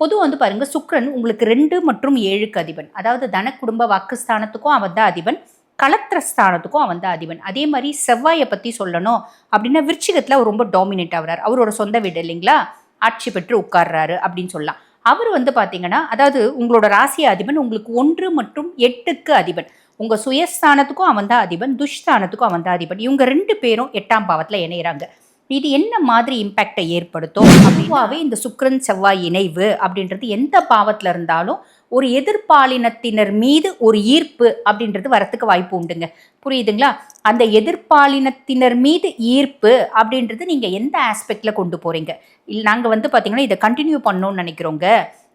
பொதுவாக வந்து பாருங்கள் சுக்கிரன் உங்களுக்கு ரெண்டு மற்றும் ஏழுக்கு அதிபன். அதாவது தன குடும்ப வாக்குஸ்தானத்துக்கும் அவன் தான் அதிபன். கலத்திரஸ்தானத்துக்கும் அவன் தான் அதிபன். அதே மாதிரி செவ்வாயை பற்றி சொல்லணும் அப்படின்னா விருச்சிகத்தில் அவர் ரொம்ப டாமினேட் ஆகிறார். அவரோட சொந்த வீடு இல்லைங்களா? ஆட்சி பெற்று உட்கார்றாரு அப்படின்னு சொல்லலாம். அவர் வந்து பார்த்தீங்கன்னா அதாவது உங்களோட ராசி அதிபன் உங்களுக்கு ஒன்று மற்றும் எட்டுக்கு அதிபன். உங்கள் சுயஸ்தானத்துக்கும் அவன் தான் அதிபன் துஷ்தானத்துக்கும் அவன் தான் அதிபன். இவங்க ரெண்டு பேரும் எட்டாம் பாவத்தில் இணையிறாங்க. இது என்ன மாதிரி இம்பேக்டை ஏற்படுத்தும்? அப்படின்னாவே இந்த சுக்கரன் செவ்வாய் இணைவு அப்படின்றது எந்த பாவத்தில் இருந்தாலும் ஒரு எதிர்பாலினத்தினர் மீது ஒரு ஈர்ப்பு அப்படின்றது வரத்துக்கு வாய்ப்பு உண்டுங்க. புரியுதுங்களா? அந்த எதிர்பாலினத்தினர் மீது ஈர்ப்பு அப்படின்றது நீங்கள் எந்த ஆஸ்பெக்டில் கொண்டு போகிறீங்க இல்லை நாங்கள் வந்து பார்த்தீங்கன்னா இதை கண்டினியூ பண்ணணும்னு நினைக்கிறோங்க.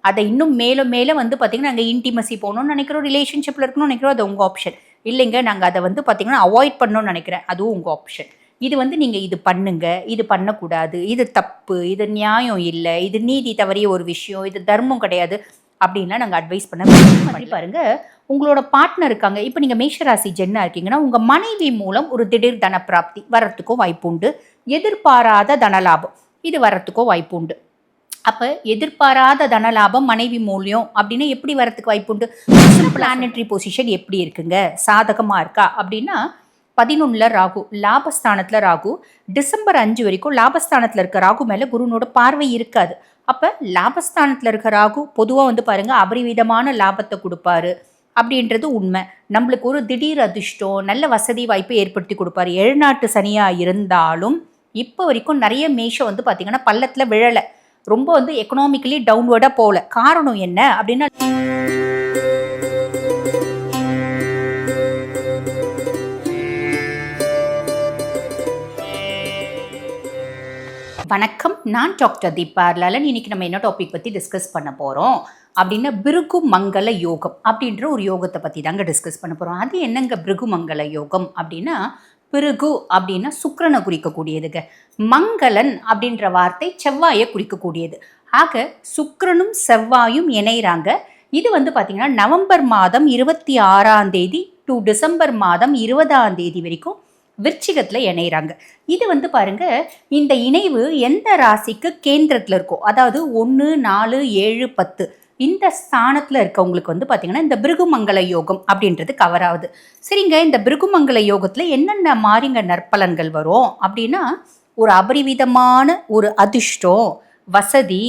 அதை இன்னும் மேலும் மேலே வந்து பார்த்தீங்கன்னா நாங்கள் இன்டிமசி போகணும்னு நினைக்கிறோம் ரிலேஷன்ஷிப்பில் இருக்கணும்னு நினைக்கிறோம் அது உங்கள் ஆப்ஷன் இல்லைங்க நாங்கள் அதை வந்து பார்த்தீங்கன்னா அவாய்ட் பண்ணணும்னு நினைக்கிறேன் அதுவும் உங்கள் ஆப்ஷன் இது வந்து நீங்கள் இது பண்ணுங்க இது பண்ணக்கூடாது இது தப்பு இது நியாயம் இல்லை இது நீதி தவறிய ஒரு விஷயம் இது தர்மம் கிடையாது அப்படின்லாம் நாங்கள் அட்வைஸ் பண்ண பண்ணி பாருங்க உங்களோட பார்ட்னர் இருக்காங்க. இப்போ நீங்கள் மேஷராசி ஜென்னா இருக்கீங்கன்னா உங்கள் மனைவி மூலம் ஒரு திடீர் தன பிராப்தி வரத்துக்கும் வாய்ப்பு உண்டு. எதிர்பாராத தனலாபம் இது வரத்துக்கும் வாய்ப்பு உண்டு. அப்போ எதிர்பாராத தனலாபம் மனைவி மூலியம் அப்படின்னா எப்படி வரத்துக்கு வாய்ப்பு உண்டு? பிளானட்ரி பொசிஷன் எப்படி இருக்குங்க? சாதகமாக இருக்கா? அப்படின்னா பதினொன்றில் ராகு லாபஸ்தானத்தில் ராகு டிசம்பர் அஞ்சு வரைக்கும் லாபஸ்தானத்தில் இருக்க ராகு மேலே குருனோட பார்வை இருக்காது. அப்போ லாபஸ்தானத்தில் இருக்க ராகு பொதுவாக வந்து பாருங்க அபரிவிதமான லாபத்தை கொடுப்பாரு. அப்படின்றது உண்மை. நம்மளுக்கு ஒரு திடீர் அதிர்ஷ்டம் நல்ல வசதி வாய்ப்பை ஏற்படுத்தி கொடுப்பாரு. எழுநாட்டு சனியாக இருந்தாலும் இப்போ வரைக்கும் நிறைய மேஷம் வந்து பார்த்திங்கன்னா பள்ளத்தில் விழலை. ரொம்ப வந்து எக்கனாமிக்கலி டவுன்வர்டாக போகல. காரணம் என்ன அப்படின்னா வணக்கம். நான் டாக்டர் தீபா லலன் இன்னைக்கு நம்ம என்ன டாபிக் பற்றி டிஸ்கஸ் பண்ண போகிறோம் அப்படின்னா பிருகு மங்கள யோகம் அப்படின்ற ஒரு யோகத்தை பற்றி தாங்க டிஸ்கஸ் பண்ண போகிறோம் அது என்னங்க பிருகு மங்கள யோகம் அப்படின்னா பிருகு அப்படின்னா சுக்கரனை குறிக்கக்கூடியதுங்க. மங்களன் அப்படின்ற வார்த்தை செவ்வாயை குறிக்கக்கூடியது. ஆக சுக்கரனும் செவ்வாயும் இணைகிறாங்க இது வந்து பார்த்திங்கன்னா நவம்பர் மாதம் இருபத்தி ஆறாம் தேதி டு டிசம்பர் மாதம் இருபதாம் தேதி வரைக்கும் விருச்சிகத்தில் இணைகிறாங்க இது வந்து பாருங்க இந்த இணைவு எந்த ராசிக்கு கேந்திரத்தில் இருக்கோ அதாவது ஒன்று நாலு ஏழு பத்து இந்த ஸ்தானத்தில் இருக்கவங்களுக்கு வந்து பார்த்திங்கன்னா இந்த பிருகுமங்கல யோகம் அப்படின்றது கவர் ஆகுது. சரிங்க இந்த பிருகுமங்கல யோகத்தில் என்னென்ன மாறிங்க நற்பலன்கள் வரும்? அப்படின்னா ஒரு அபரிவிதமான ஒரு அதிர்ஷ்டம் வசதி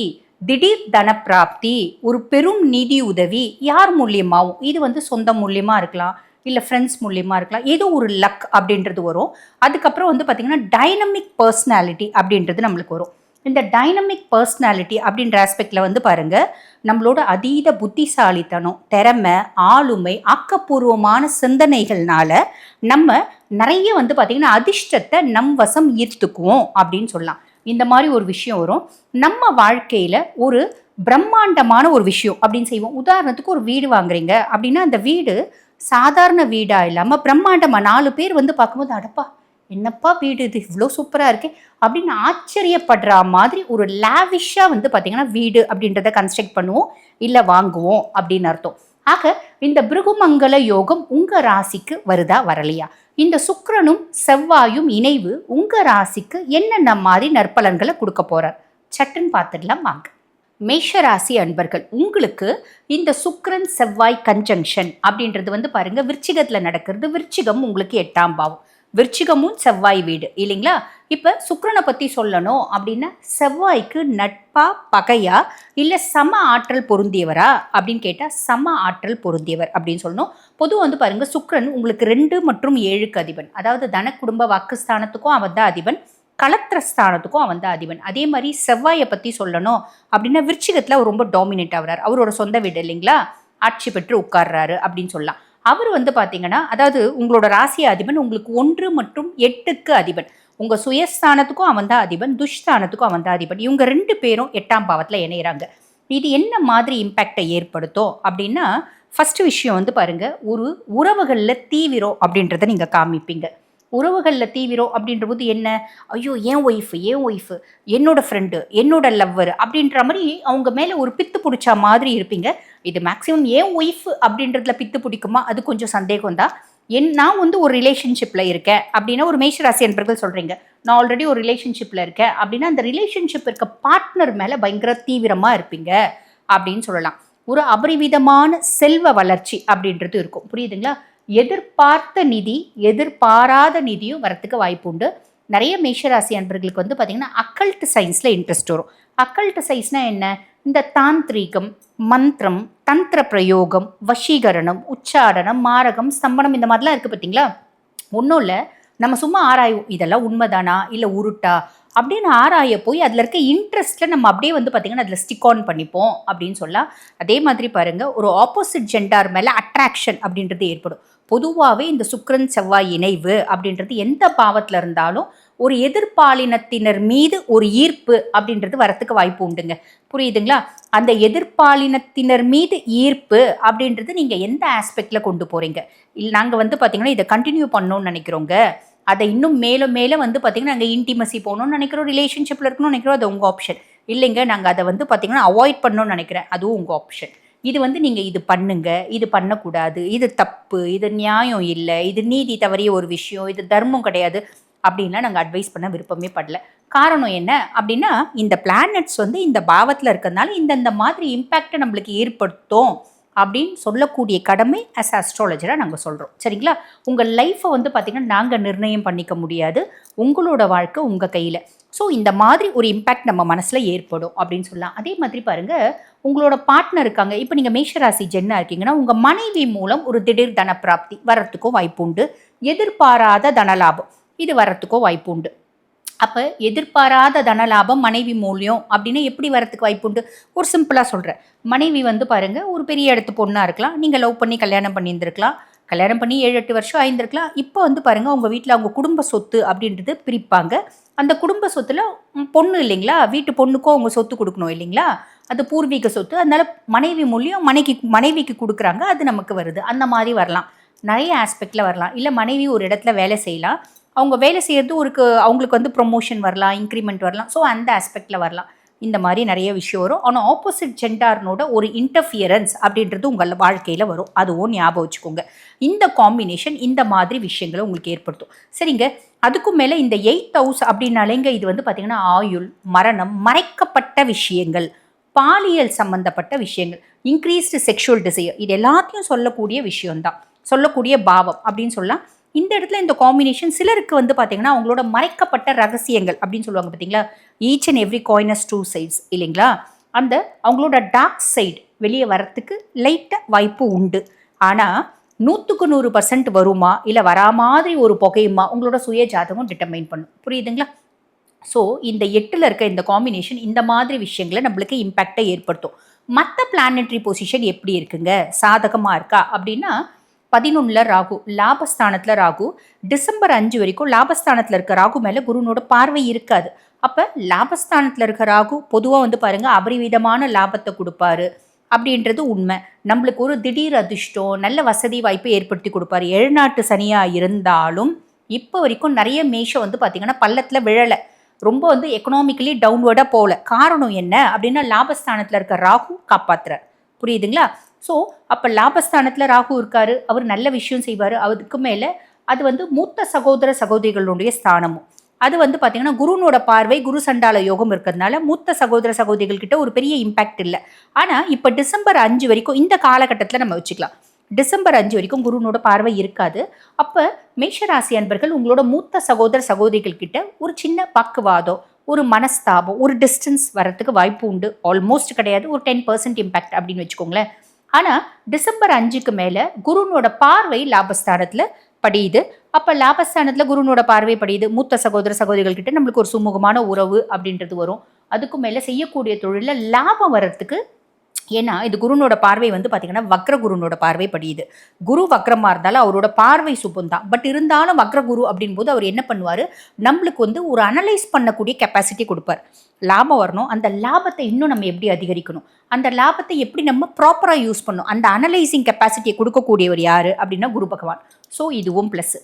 திடீர் தனப்பிராப்தி ஒரு பெரும் நிதி உதவி யார் மூலியமாகவும் இது வந்து சொந்த மூலியமாக இருக்கலாம். இல்லை ஃப்ரெண்ட்ஸ் மூலியமாக இருக்கலாம். ஏதோ ஒரு லக் அப்படின்றது வரும். அதுக்கப்புறம் வந்து பார்த்திங்கன்னா டைனமிக் பர்சனாலிட்டி அப்படின்றது நம்மளுக்கு வரும். இந்த டைனமிக் பர்சனாலிட்டி அப்படின்ற ஆஸ்பெக்டில் வந்து பாருங்கள் நம்மளோட அதீத புத்திசாலித்தனம் திறமை ஆளுமை ஆக்கப்பூர்வமான சிந்தனைகள்னால நம்ம நிறைய வந்து பார்த்திங்கன்னா அதிர்ஷ்டத்தை நம் வசம் ஈர்த்துக்குவோம் அப்படின்னு சொல்லலாம். இந்த மாதிரி ஒரு விஷயம் வரும். நம்ம வாழ்க்கையில் ஒரு பிரம்மாண்டமான ஒரு விஷயம் அப்படின்னு செய்வோம். உதாரணத்துக்கு ஒரு வீடு வாங்குறீங்க அப்படின்னா அந்த வீடு சாதாரண வீடாக இல்லாமல் பிரம்மாண்டமாக நாலு பேர் வந்து பார்க்கும்போது அடப்பா என்னப்பா வீடு இது? இவ்வளோ சூப்பராக இருக்கே. அப்படின்னு ஆச்சரியப்படுற மாதிரி ஒரு லேவிஷாக வந்து பார்த்திங்கன்னா வீடு அப்படின்றத கன்ஸ்ட்ரக்ட் பண்ணுவோம் இல்லை வாங்குவோம் அப்படின்னு அர்த்தம். ஆக இந்த பிருகுமங்கல யோகம் உங்கள் ராசிக்கு வருதா வரலையா? இந்த சுக்கரனும் செவ்வாயும் இணைவு உங்கள் ராசிக்கு என்னென்ன மாதிரி நற்பலன்களை கொடுக்க போகிறார் சட்டுன்னு பார்த்துடலாம் வாங்க. மேஷராசி அன்பர்கள் உங்களுக்கு இந்த சுக்ரன் செவ்வாய் கன்ஜங்ஷன் அப்படின்றது வந்து பாருங்க விருச்சிகத்தில் நடக்கிறது. விருச்சிகம் உங்களுக்கு எட்டாம் பாவம். விருச்சிகமும் செவ்வாய் வீடு இல்லைங்களா? இப்போ சுக்ரனை பற்றி சொல்லணும் அப்படின்னா செவ்வாய்க்கு நட்பா பகையா இல்லை சம ஆற்றல் பொருந்தியவரா அப்படின்னு கேட்டால் சம ஆற்றல் பொருந்தியவர் அப்படின்னு சொல்லணும். பொதுவாக வந்து பாருங்கள் சுக்ரன் உங்களுக்கு ரெண்டு மற்றும் ஏழுக்கு அதிபன். அதாவது தன குடும்ப வாக்குஸ்தானத்துக்கும் அவன் தான் அதிபன். கலத்திரஸ்தானத்துக்கும் அவன் தான் அதிபன். அதே மாதிரி செவ்வாயை பற்றி சொல்லணும் அப்படின்னா விருச்சிகத்தில் அவர் ரொம்ப டாமினேட் ஆகிறார். அவரோட சொந்த வீடு இல்லைங்களா? ஆட்சி பெற்று உட்கார்றாரு அப்படின்னு சொல்லலாம். அவர் வந்து பார்த்தீங்கன்னா அதாவது உங்களோட ராசி அதிபன் உங்களுக்கு ஒன்று மற்றும் எட்டுக்கு அதிபன். உங்கள் சுயஸ்தானத்துக்கும் அவன் தான் அதிபன் துஷ்தானத்துக்கும் அவன் தான் அதிபன். இவங்க ரெண்டு பேரும் எட்டாம் பாவத்தில் இணையிறாங்க. இது என்ன மாதிரி இம்பேக்டை ஏற்படுத்தும் அப்படின்னா ஃபஸ்ட்டு விஷயம் வந்து பாருங்கள் ஒரு உறவுகளில் தீவிரம் அப்படின்றத நீங்கள் காமிப்பீங்க. உறவுகளில் தீவிரம் அப்படின்ற போது என்ன? ஐயோ என் ஒய்ஃபு என் ஒய்ஃபு என்னோட ஃப்ரெண்டு என்னோட லவ்வர் அப்படின்ற மாதிரி அவங்க மேலே ஒரு பித்து பிடிச்ச மாதிரி இருப்பீங்க. இது மேக்ஸிமம் ஏன் ஒய்ஃபு அப்படின்றதுல பித்து பிடிக்குமா? அது கொஞ்சம் சந்தேகம் தான் என் நான் வந்து ஒரு ரிலேஷன்ஷிப்பில் இருக்கேன் அப்படின்னா ஒரு மேஷராசி என்பர்கள் சொல்கிறீங்க நான் ஆல்ரெடி ஒரு ரிலேஷன்ஷிப்பில் இருக்கேன் அப்படின்னா அந்த ரிலேஷன்ஷிப் இருக்க பார்ட்னர் மேலே பயங்கர தீவிரமாக இருப்பீங்க அப்படின்னு சொல்லலாம். ஒரு அபரிவிதமான செல்வ வளர்ச்சி அப்படின்றது இருக்கும். புரியுதுங்களா? எதிர்பார்த்த நிதி எதிர்பாராத நிதியும் வரத்துக்கு வாய்ப்பு உண்டு. நிறைய மேஷராசி அன்பர்களுக்கு வந்து பார்த்திங்கன்னா அக்கல்ட் சயின்ஸில் இன்ட்ரெஸ்ட் வரும். அக்கல்ட் சயின்ஸ்னால் என்ன? இந்த தாந்திரீகம் மந்திரம் தந்திர பிரயோகம் வசீகரணம் உச்சாடனம் மாரகம் ஸ்தம்பனம் இந்த மாதிரிலாம் இருக்குது பார்த்தீங்களா ஒன்றும் இல்லை. நம்ம சும்மா ஆராயும் இதெல்லாம் உண்மைதானா? இல்லை உருட்டா? அப்படின்னு ஆராய போய் அதில் இருக்க இன்ட்ரெஸ்ட்டில் நம்ம அப்படியே வந்து பார்த்திங்கன்னா அதில் ஸ்டிக் ஆன் பண்ணிப்போம் அப்படின்னு சொல்லலாம். அதே மாதிரி பாருங்கள் ஒரு ஆப்போசிட் ஜெண்டார் மேலே அட்ராக்ஷன் அப்படின்றது ஏற்படும். பொதுவாகவே இந்த சுக்கரன் செவ்வாய் இணைவு அப்படின்றது எந்த பாவத்தில் இருந்தாலும் ஒரு எதிர்பாலினத்தினர் மீது ஒரு ஈர்ப்பு அப்படின்றது வரத்துக்கு வாய்ப்பு உண்டுங்க. புரியுதுங்களா? அந்த எதிர்பாலினத்தினர் மீது ஈர்ப்பு அப்படின்றது நீங்கள் எந்த ஆஸ்பெக்டில் கொண்டு போகிறீங்க இல்லை நாங்கள் வந்து பார்த்திங்கன்னா இதை கண்டினியூ பண்ணோன்னு நினைக்கிறோங்க. அதை இன்னும் மேலும் மேலே வந்து பார்த்திங்கன்னா நாங்கள் இன்டிமசி போகணும்னு நினைக்கிறோம் ரிலேஷன்ஷிப்பில் இருக்கணும்னு நினைக்கிறோம் அது உங்கள் ஆப்ஷன் இல்லைங்க நாங்கள் அதை வந்து பார்த்திங்கன்னா அவாய்ட் பண்ணணும்னு நினைக்கிறேன். அதுவும் உங்கள் ஆப்ஷன் இது வந்து நீங்கள் இது பண்ணுங்க இது பண்ணக்கூடாது இது தப்பு இது நியாயம் இல்லை இது நீதி தவறிய ஒரு விஷயம் இது தர்மம் கிடையாது அப்படின்லாம் நாங்கள் அட்வைஸ் பண்ண விருப்பமே படல. காரணம் என்ன அப்படின்னா இந்த பிளானட்ஸ் வந்து இந்த பாவத்தில் இருக்கிறதுனால இந்தந்த மாதிரி இம்பேக்டை நம்மளுக்கு ஏற்படுத்தும். அப்படின்னு சொல்லக்கூடிய கடமை அஸ் அஸ்ட்ராலஜராக நாங்கள் சொல்கிறோம் சரிங்களா? உங்கள் லைஃப்பை வந்து பார்த்திங்கன்னா நாங்கள் நிர்ணயம் பண்ணிக்க முடியாது. உங்களோட வாழ்க்கை உங்கள் கையில். ஸோ இந்த மாதிரி ஒரு இம்பேக்ட் நம்ம மனசில் ஏற்படும் அப்படின்னு சொல்லலாம். அதே மாதிரி பாருங்கள் உங்களோட பார்ட்னர் இருக்காங்க. இப்போ நீங்கள் மேஷராசி ஜென்னா இருக்கீங்கன்னா உங்கள் மனைவி மூலம் ஒரு திடீர் தனப்பிராப்தி வரத்துக்கும் வாய்ப்பு உண்டு. எதிர்பாராத தனலாபம் இது வரத்துக்கும் வாய்ப்பு உண்டு. அப்போ எதிர்பாராத தனலாபம் மனைவி மூலியம் அப்படின்னு எப்படி வரத்துக்கு வாய்ப்பு உண்டு? ஒரு சிம்பிளாக சொல்கிறேன் மனைவி வந்து பாருங்கள் ஒரு பெரிய இடத்து பொண்ணாக இருக்கலாம். நீங்கள் லவ் பண்ணி கல்யாணம் பண்ணியிருந்துருக்கலாம். கல்யாணம் பண்ணி ஏழு எட்டு வருஷம் ஆயிருந்திருக்கலாம். இப்போ வந்து பாருங்கள் உங்கள் வீட்டில் அவங்க குடும்ப சொத்து அப்படின்றது பிரிப்பாங்க. அந்த குடும்ப சொத்தில் பொண்ணு இல்லைங்களா? வீட்டு பொண்ணுக்கும் அவங்க சொத்து கொடுக்கணும் இல்லைங்களா? அது பூர்வீக சொத்து. அதனால் மனைவி மூலியம் மனைவி மனைவிக்கு கொடுக்குறாங்க அது நமக்கு வருது. அந்த மாதிரி வரலாம். நிறைய ஆஸ்பெக்டில் வரலாம். இல்லை மனைவி ஒரு இடத்துல வேலை செய்யலாம். அவங்க வேலை செய்கிறது ஒரு அவங்களுக்கு வந்து ப்ரொமோஷன் வரலாம் இன்க்ரிமெண்ட் வரலாம். ஸோ அந்த ஆஸ்பெக்டில் வரலாம். இந்த மாதிரி நிறைய விஷயம் வரும். ஆனால் ஆப்போசிட் ஜெண்டார்னோட ஒரு இன்டர்ஃபியரன்ஸ் அப்படின்றது உங்கள் வாழ்க்கையில் வரும். அதுவும் ஞாபகம் வச்சுக்கோங்க. இந்த காம்பினேஷன் இந்த மாதிரி விஷயங்களை உங்களுக்கு ஏற்படுத்தும். சரிங்க? அதுக்கும் மேலே இந்த எயிட் ஹவுஸ் அப்படின்னாலேங்க இது வந்து பார்த்திங்கன்னா ஆயுள் மரணம் மறைக்கப்பட்ட விஷயங்கள் பாலியல் சம்பந்தப்பட்ட விஷயங்கள் இன்க்ரீஸ்டு செக்ஷுவல் டிசையர் இது எல்லாத்தையும் சொல்லக்கூடிய விஷயம்தான். சொல்லக்கூடிய பாவம் அப்படின்னு சொல்லலாம். இந்த இடத்துல இந்த காம்பினேஷன் சிலருக்கு வந்து பார்த்தீங்கன்னா அவங்களோட மறைக்கப்பட்ட ரகசியங்கள் அப்படின்னு சொல்லுவாங்க பார்த்தீங்களா each and every coin has two sides இல்லைங்களா? அந்த அவங்களோட டார்க் சைடு வெளியே வரத்துக்கு லைட்டாக வாய்ப்பு உண்டு. ஆனால் நூற்றுக்கு நூறு பர்சன்ட் வருமா? இல்லை வரா மாதிரி ஒரு புகையுமா? உங்களோட சுய ஜாதகம் டிட்டர்மைன் பண்ணும். புரியுதுங்களா? ஸோ இந்த எட்டில் இருக்க இந்த காம்பினேஷன் இந்த மாதிரி விஷயங்களை நம்மளுக்கு இம்பேக்டை ஏற்படுத்தும். மற்ற பிளானட்ரி பொசிஷன் எப்படி இருக்குங்க? சாதகமாக இருக்கா? அப்படின்னா பதினொன்றில் ராகு லாபஸ்தானத்தில் ராகு டிசம்பர் அஞ்சு வரைக்கும் லாபஸ்தானத்தில் இருக்க ராகு மேலே குருனோட பார்வை இருக்காது. அப்போ லாபஸ்தானத்தில் இருக்க ராகு பொதுவாக வந்து பாருங்கள் அபரிவிதமான லாபத்தை கொடுப்பாரு. அப்படின்றது உண்மை. நம்மளுக்கு ஒரு திடீர் அதிர்ஷ்டம் நல்ல வசதி வாய்ப்பை ஏற்படுத்தி கொடுப்பாரு. எழுநாட்டு சனியாக இருந்தாலும் இப்போ வரைக்கும் நிறைய மேஷம் வந்து பார்த்திங்கன்னா பள்ளத்தில் விழலை. ரொம்ப வந்து எக்கனாமிக்கலி டவுன்வர்டாக போகல. காரணம் என்ன அப்படின்னா லாபஸ்தானத்தில் இருக்க ராகு காப்பாற்றுறார் புரியுதுங்களா? ஸோ அப்போ லாபஸ்தானத்தில் ராகு இருக்காரு. அவர் நல்ல விஷயம் செய்வார். அதுக்கு மேலே அது வந்து மூத்த சகோதர சகோதரிகளுடைய ஸ்தானமும். அது வந்து பார்த்தீங்கன்னா குருனோட பார்வை குரு சண்டால யோகம் இருக்கிறதுனால மூத்த சகோதர சகோதரிகள்கிட்ட ஒரு பெரிய இம்பாக்ட் இல்லை. ஆனால் இப்போ டிசம்பர் அஞ்சு வரைக்கும் இந்த காலகட்டத்தில் நம்ம வச்சுக்கலாம். டிசம்பர் அஞ்சு வரைக்கும் குருனோட பார்வை இருக்காது. அப்போ மேஷராசி அன்பர்கள் உங்களோட மூத்த சகோதர சகோதரிகள் கிட்ட ஒரு சின்ன பக்குவாதம் ஒரு மனஸ்தாபம் ஒரு டிஸ்டன்ஸ் வரத்துக்கு வாய்ப்பு உண்டு. ஆல்மோஸ்ட் கிடையாது. ஒரு டென் பர்சன்ட் இம்பாக்ட் அப்படின்னு வச்சுக்கோங்களேன். ஆனால் டிசம்பர் அஞ்சுக்கு மேலே குருனோட பார்வை லாபஸ்தானத்தில் படியுது. அப்போ லாபஸ்தானத்தில் குருனோட பார்வை படியுது. மூத்த சகோதர சகோதரிகள் கிட்ட நம்மளுக்கு ஒரு சுமூகமான உறவு அப்படின்றது வரும். அதுக்கு மேலே செய்யக்கூடிய தொழிலில் லாபம் வர்றதுக்கு ஏன்னா இது குருனோட பார்வை வந்து பார்த்தீங்கன்னா வக்ர குருனோட பார்வை படியுது. குரு வக்ரமாக இருந்தாலும் அவரோட பார்வை சுபம் தான் பட் இருந்தாலும் வக்ர குரு அப்படின்போது அவர் என்ன பண்ணுவார்? நம்மளுக்கு வந்து ஒரு அனலைஸ் பண்ணக்கூடிய கெப்பாசிட்டி கொடுப்பார். லாபம் வரணும். அந்த லாபத்தை இன்னும் நம்ம எப்படி அதிகரிக்கணும்? அந்த லாபத்தை எப்படி நம்ம ப்ராப்பராக யூஸ் பண்ணணும்? அந்த அனலைசிங் கெப்பாசிட்டியை கொடுக்கக்கூடியவர் யார்? அப்படின்னா குரு பகவான். ஸோ இதுவும் ப்ளஸ்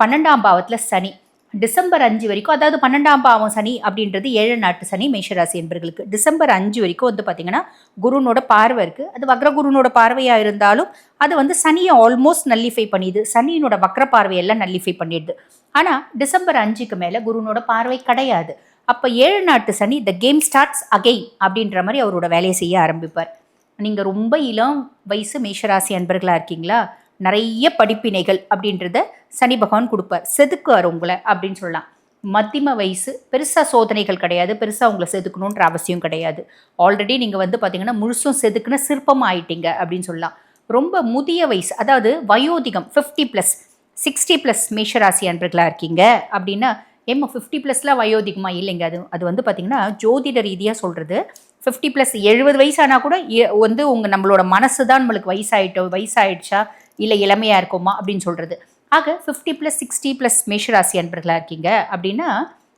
பன்னெண்டாம் பாவத்தில் சனி. டிசம்பர் அஞ்சு வரைக்கும் அதாவது பன்னெண்டாம் பாவம் சனி அப்படின்றது ஏழு நாட்டு சனி மேஷராசி என்பர்களுக்கு. டிசம்பர் அஞ்சு வரைக்கும் வந்து பார்த்திங்கன்னா குருனோட பார்வை இருக்குது அது வக்ர குருனோட பார்வையாக இருந்தாலும் அது வந்து சனியை ஆல்மோஸ்ட் நல்லிஃபை பண்ணிடுது. சனியினோட வக்ர பார்வையெல்லாம் நல்லிஃபை பண்ணிடுது. ஆனால் டிசம்பர் அஞ்சுக்கு மேலே குருனோட பார்வை கிடையாது. அப்போ ஏழு நாட்டு சனி த கேம் ஸ்டார்ட்ஸ் அகெயின் அப்படின்ற மாதிரி அவரோட வேலையை செய்ய ஆரம்பிப்பார். நீங்கள் ரொம்ப இளம் வயசு மேஷராசி அன்பர்களாக இருக்கீங்களா? நிறைய படிப்பினைகள் அப்படின்றத சனி பகவான் கொடுப்பார். செதுக்குவார் உங்களை அப்படின்னு சொல்லலாம். மத்தியம வயசு பெருசாக சோதனைகள் கிடையாது. பெருசாக உங்களை செதுக்கணுன்ற அவசியம் கிடையாது. ஆல்ரெடி நீங்கள் வந்து பார்த்தீங்கன்னா முழுசும் செதுக்குன சிற்பம் ஆயிட்டீங்க அப்படின்னு சொல்லலாம். ரொம்ப முதிய வயசு அதாவது வயோதிகம் ஃபிஃப்டி ப்ளஸ் சிக்ஸ்டி ப்ளஸ் மேஷராசி அன்பர்களாக இருக்கீங்க அப்படின்னா ஏம்மா ஃபிஃப்டி ப்ளஸ்லாம் வயோதிகமாக இல்லைங்க. அது அது வந்து பார்த்திங்கன்னா ஜோதிட ரீதியாக சொல்கிறது ஃபிஃப்டி ப்ளஸ் எழுபது வயசானால் கூட வந்து உங்கள் நம்மளோட மனசு தான் நம்மளுக்கு வயசாயிட்டோம் வயசாயிடுச்சா இல்லை இளமையாக இருக்கோமா அப்படின்னு சொல்கிறது ஆக ஃபிஃப்டி ப்ளஸ் சிக்ஸ்டி ப்ளஸ் மேஷராசி அன்பர்களாக இருக்கீங்க அப்படின்னா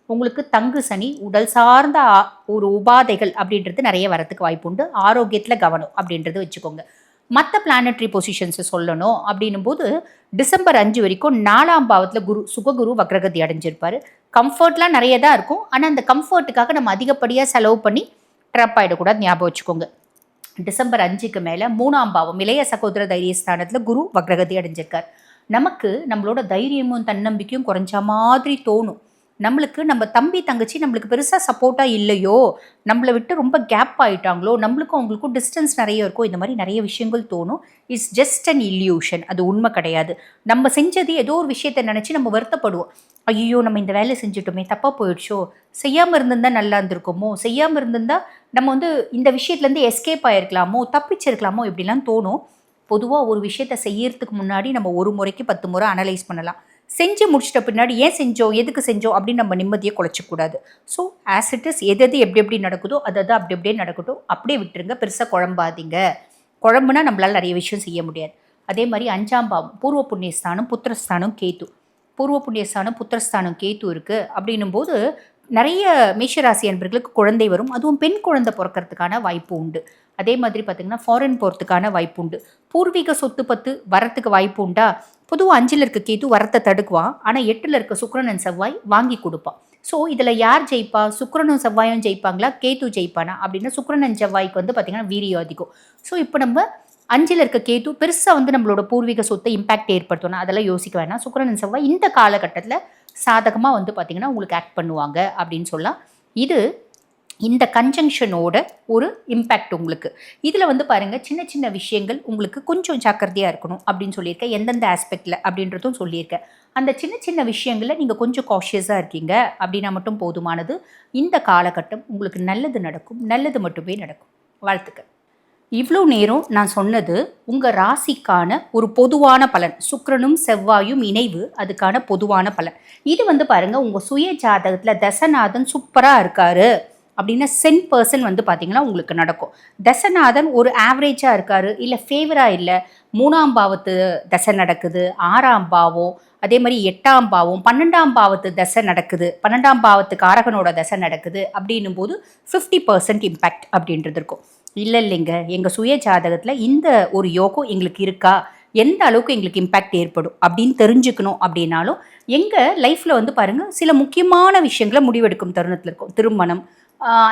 உங்களுக்கு தங்கு சனி உடல் சார்ந்த ஒரு உபாதைகள் அப்படின்றது நிறைய வரத்துக்கு வாய்ப்பு உண்டு. ஆரோக்கியத்தில் கவனம் அப்படின்றது வச்சுக்கோங்க. மற்ற பிளானட்ரி பொசிஷன்ஸை சொல்லணும் அப்படின்னும் போது டிசம்பர் அஞ்சு வரைக்கும் நாலாம் பாவத்தில் குரு சுககுரு வக்ரகதி அடைஞ்சிருப்பார். கம்ஃபர்ட்லாம் நிறைய தான் இருக்கும். ஆனால் அந்த கம்ஃபர்ட்டுக்காக நம்ம அதிகப்படியாக செலவு பண்ணி ட்ரப் ஆகிடக்கூடாது ஞாபகம் வச்சுக்கோங்க. டிசம்பர் அஞ்சுக்கு மேலே மூணாம் பாவம் இளைய சகோதர தைரிய ஸ்தானத்தில் குரு வக்ரகதி அடைஞ்சிருக்கார். நமக்கு நம்மளோட தைரியமும் தன்னம்பிக்கையும் குறைஞ்ச மாதிரி தோணும். நம்மளுக்கு நம்ம தம்பி தங்கச்சி நம்மளுக்கு பெருசாக சப்போர்ட்டாக இல்லையோ நம்மளை விட்டு ரொம்ப கேப் ஆகிட்டாங்களோ நம்மளுக்கும் அவங்களுக்கும் டிஸ்டன்ஸ் நிறைய இருக்கோ இந்த மாதிரி நிறைய விஷயங்கள் தோணும். இட்ஸ் ஜஸ்ட் அன் இல்யூஷன் அது உண்மை கிடையாது. நம்ம செஞ்சது ஏதோ ஒரு விஷயத்தை நினச்சி நம்ம வருத்தப்படுவோம். ஐயோ நம்ம இந்த வேலை செஞ்சுட்டோமே தப்பாக போயிடுச்சோ. செய்யாமல் இருந்திருந்தா நல்லா இருந்திருக்குமோ? செய்யாமல் இருந்திருந்தா நம்ம வந்து இந்த விஷயத்துலேருந்து எஸ்கேப் ஆகிருக்கலாமோ தப்பிச்சிருக்கலாமோ? இப்படிலாம் தோணும். பொதுவாக ஒரு விஷயத்தை செய்யறதுக்கு முன்னாடி நம்ம ஒரு முறைக்கு பத்து முறை அனலைஸ் பண்ணலாம். செஞ்சு முடிச்சிட்ட பின்னாடி ஏன் செஞ்சோம் எதுக்கு செஞ்சோம் அப்படின்னு நம்ம நிம்மதியை குலைச்சக்கூடாது. ஸோ ஆஸ் இட் இஸ் எது எது எப்படி எப்படி நடக்குதோ அது அது அப்படி அப்படியே நடக்கட்டும். அப்படியே விட்டுருங்க பெருசாக குழம்பாதீங்க. குழம்புனா நம்மளால் நிறைய விஷயம் செய்ய முடியாது. அதே மாதிரி அஞ்சாம் பாவம் பூர்வ புண்ணியஸ்தானம் புத்திரஸ்தானம் கேத்து பூர்வ புண்ணியஸ்தானம் புத்திரஸ்தானம் கேத்து இருக்குது அப்படின்னும் போது நிறைய மேஷராசி அன்பர்களுக்கு குழந்தை வரும். அதுவும் பெண் குழந்தை பிறக்கறதுக்கான வாய்ப்பு உண்டு. அதே மாதிரி பார்த்திங்கன்னா ஃபாரின் போகிறதுக்கான வாய்ப்பு உண்டு. பூர்வீக சொத்து பத்து வரத்துக்கு வாய்ப்பு உண்டா? பொதுவாக அஞ்சில் இருக்க கேத்து வரத்தை தடுக்குவான். ஆனால் எட்டில் இருக்க சுக்கரனன் செவ்வாய் வாங்கி கொடுப்பான். ஸோ இதில் யார் ஜெயிப்பா? சுக்கரனும் செவ்வாயும் ஜெயிப்பாங்களா? கேத்து ஜெயிப்பானா? அப்படின்னா சுக்கரனன் செவ்வாய்க்கு வந்து பார்த்திங்கன்னா வீரியம் அதிகம். ஸோ இப்போ நம்ம அஞ்சில் இருக்க கேத்து பெருசாக வந்து நம்மளோட பூர்வீக சொத்தை இம்பாக்ட் ஏற்படுத்தணும் அதெல்லாம் யோசிக்க வேணாம். சுக்கிரனன் செவ்வாய் இந்த காலகட்டத்தில் சாதகமாக வந்து பார்த்திங்கன்னா உங்களுக்கு ஆக்ட் பண்ணுவாங்க அப்படின்னு சொல்லலாம். இது இந்த கன்ஜங்ஷனோட ஒரு இம்பேக்ட் உங்களுக்கு. இதில் வந்து பாருங்கள் சின்ன சின்ன விஷயங்கள் உங்களுக்கு கொஞ்சம் ஜாக்கிரதையாக இருக்கணும் அப்படின்னு சொல்லியிருக்கேன் எந்தெந்த ஆஸ்பெக்டில் அப்படின்றதும் சொல்லியிருக்கேன் அந்த சின்ன சின்ன விஷயங்களில் நீங்கள் கொஞ்சம் காஷியஸாக இருக்கீங்க. அப்படின்னா மட்டும் போதுமானது. இந்த காலகட்டம் உங்களுக்கு நல்லது நடக்கும். நல்லது மட்டுமே நடக்கும். வாழ்த்துக்கள். இவ்வளோ நேரம் நான் சொன்னது உங்கள் ராசிக்கான ஒரு பொதுவான பலன். சுக்கரனும் செவ்வாயும் இணைவு அதுக்கான பொதுவான பலன். இது வந்து பாருங்கள் உங்கள் சுய ஜாதகத்தில் தசநாதன் சூப்பராக இருக்காரு. அப்படின்னா சென் பர்சன் வந்து பார்த்தீங்கன்னா உங்களுக்கு நடக்கும். தசநாதன் ஒரு ஆவரேஜாக இருக்காரு இல்லை ஃபேவராக இல்லை. மூணாம் பாவத்து தசை நடக்குது ஆறாம் பாவம் அதே மாதிரி எட்டாம் பாவம் பன்னெண்டாம் பாவத்து தசை நடக்குது பன்னெண்டாம் பாவத்துக்கு ஆரகனோட தசை நடக்குது அப்படின்னும் போது ஃபிஃப்டி பர்சன்ட் இம்பேக்ட் அப்படின்றது இருக்கும். இல்லை இல்லைங்க எங்கள் சுய ஜாதகத்தில் இந்த ஒரு யோகம் எங்களுக்கு இருக்கா? எந்த அளவுக்கு எங்களுக்கு இம்பேக்ட் ஏற்படும்? அப்படின்னு தெரிஞ்சுக்கணும் அப்படின்னாலும் எங்கள் லைஃப்பில் வந்து பாருங்கள் சில முக்கியமான விஷயங்களை முடிவெடுக்கும் தருணத்தில் இருக்கும். திருமணம்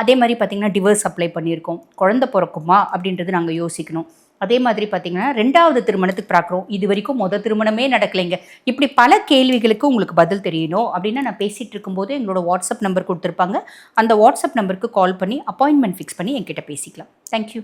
அதே மாதிரி பார்த்திங்கன்னா டிவர்ஸ் அப்ளை பண்ணியிருக்கோம். குழந்த பிறக்குமா அப்படின்றது நாங்கள் யோசிக்கணும். அதே மாதிரி பார்த்திங்கன்னா ரெண்டாவது திருமணத்துக்கு பார்க்குறோம். இது வரைக்கும் மொதல் திருமணமே நடக்கலைங்க. இப்படி பல கேள்விகளுக்கு உங்களுக்கு பதில் தெரியணும் அப்படின்னா நான் பேசிகிட்டு இருக்கும்போது எங்களோட வாட்ஸ்அப் நம்பர் கொடுத்துருப்பாங்க. அந்த வாட்ஸ்அப் நம்பருக்கு கால் பண்ணி அப்பாயின்மெண்ட் ஃபிக்ஸ் பண்ணி என்கிட்ட பேசிக்கலாம். தேங்க்யூ